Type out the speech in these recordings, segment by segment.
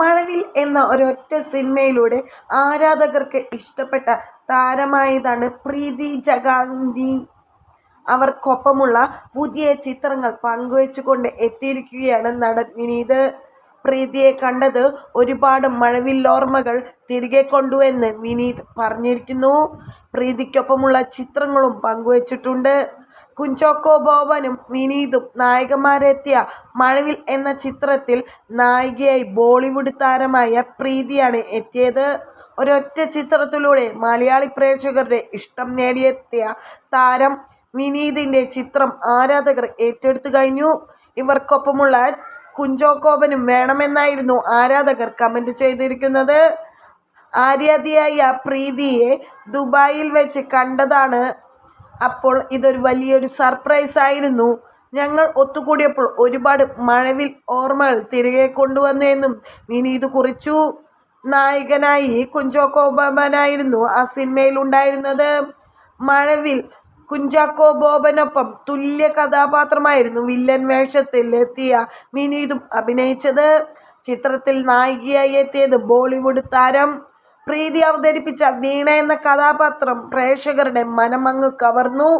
മഴവിൽ എന്ന ഒരൊറ്റ സിനിമയിലൂടെ ആരാധകർക്ക് ഇഷ്ടപ്പെട്ട താരമായതാണ് പ്രീതി ജഗാന്തി. അവർക്കൊപ്പമുള്ള പുതിയ ചിത്രങ്ങൾ പങ്കുവച്ചുകൊണ്ട് എത്തിയിരിക്കുകയാണ് നടൻ വിനീത്. പ്രീതിയെ കണ്ടത് ഒരുപാട് മഴവില്ലോർമ്മകൾ തിരികെ കൊണ്ടുവെന്ന് വിനീത് പറഞ്ഞിരിക്കുന്നു. പ്രീതിക്കൊപ്പമുള്ള ചിത്രങ്ങളും പങ്കുവച്ചിട്ടുണ്ട്. കുഞ്ചോക്കോ ബോബനും വിനീതും നായകന്മാരെത്തിയ മഴവിൽ എന്ന ചിത്രത്തിൽ നായികയായി ബോളിവുഡ് താരമായ പ്രീതിയാണ് എത്തിയത്. ഒരൊറ്റ ചിത്രത്തിലൂടെ മലയാളി പ്രേക്ഷകരുടെ ഇഷ്ടം നേടിയെത്തിയ താരം വിനീതിന്റെ ചിത്രം ആരാധകർ ഏറ്റെടുത്തു കഴിഞ്ഞു. ഇവർക്കൊപ്പമുള്ള കുഞ്ചോക്കോബനും വേണമെന്നായിരുന്നു ആരാധകർ കമന്റ് ചെയ്തിരിക്കുന്നത്. ആര്യാദിയായ പ്രീതിയെ ദുബായിൽ വെച്ച് കണ്ടതാണ് അപ്പോൾ ഇതൊരു വലിയൊരു സർപ്രൈസ് ആയിരുന്നു. ഞങ്ങൾ ഒത്തുകൂടിയപ്പോൾ ഒരുപാട് മഴവിൽ ഓർമ്മകൾ തിരികെ കൊണ്ടുവന്നു എന്നും വിനീത് കുറിച്ചു നായകനായി കുഞ്ചാക്കോ ബോബനായിരുന്നു ആ സിനിമയിൽ ഉണ്ടായിരുന്നത്. മഴവിൽ കുഞ്ചാക്കോ ബോബനൊപ്പം തുല്യ കഥാപാത്രമായിരുന്നു വില്ലൻ വേഷത്തിൽ എത്തിയ വിനീതും അഭിനയിച്ചത്. ചിത്രത്തിൽ നായികയായി എത്തിയത് ബോളിവുഡ് താരം പ്രീതി അവതരിപ്പിച്ച വീണ എന്ന കഥാപാത്രം പ്രേക്ഷകരുടെ മനമങ്ങ് കവർന്നു.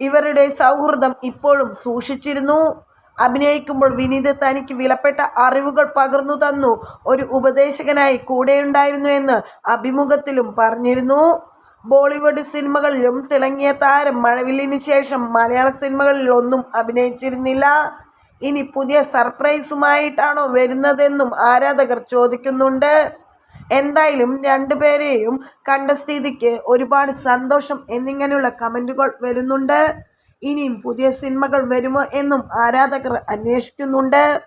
ഇവരുടെ സൗഹൃദം ഇപ്പോഴും സൂക്ഷിച്ചിരുന്നു. അഭിനയിക്കുമ്പോൾ വിനീത് തനിക്ക് വിലപ്പെട്ട അറിവുകൾ പകർന്നു തന്നു. ഒരു ഉപദേശകനായി കൂടെയുണ്ടായിരുന്നു എന്ന് അഭിമുഖത്തിലും പറഞ്ഞിരുന്നു. ബോളിവുഡ് സിനിമകളിലും തിളങ്ങിയ താരം മഴവില്ലിന് ശേഷം മലയാള സിനിമകളിൽ ഒന്നും അഭിനയിച്ചിരുന്നില്ല. ഇനി പുതിയ സർപ്രൈസുമായിട്ടാണോ വരുന്നതെന്നും ആരാധകർ ചോദിക്കുന്നുണ്ട്. എന്തായാലും രണ്ടുപേരെയും കണ്ട സ്ഥിതിക്ക് ഒരുപാട് സന്തോഷം എന്നിങ്ങനെയുള്ള കമന്റുകൾ വരുന്നുണ്ട്. ഇനിയും പുതിയ സിനിമകൾ വരുമോ എന്നും ആരാധകർ അന്വേഷിക്കുന്നുണ്ട്.